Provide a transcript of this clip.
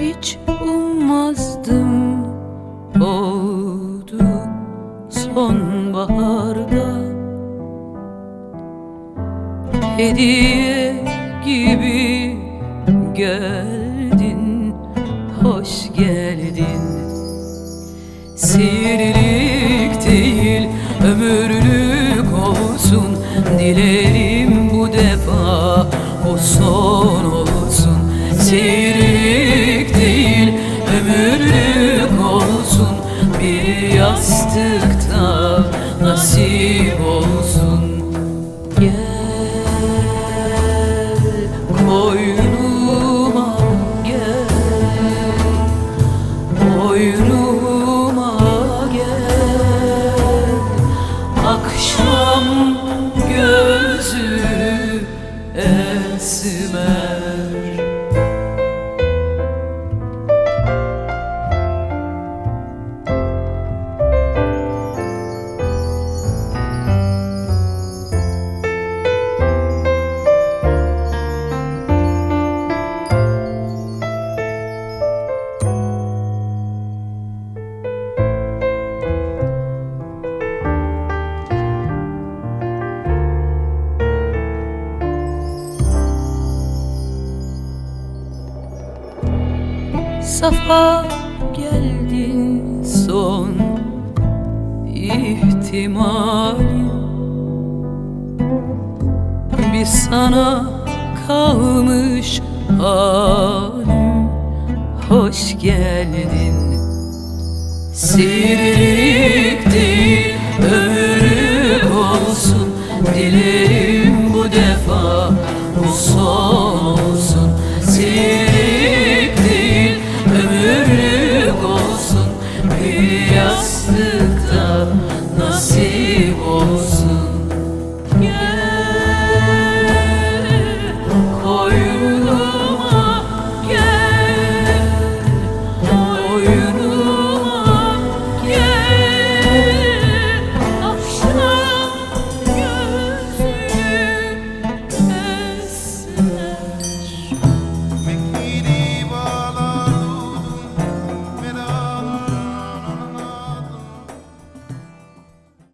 hiç ummazdım. Oldu sonbaharda. Hediye gibi geldin Hoş geldin. Sihirlik değil ömürlük olsun. Dilerim bu defa o son olsun. Sihirlik yastıkta nasip olsun. Gel koynuma gel Boynuma gel Akşam gözü esmer Safa geldin son ihtimalim Bir sana kalmış halim Hoş geldin. Sihirlik değil ömürlük olsun. Dilerim bu defa bu son yastıkta nasip olsun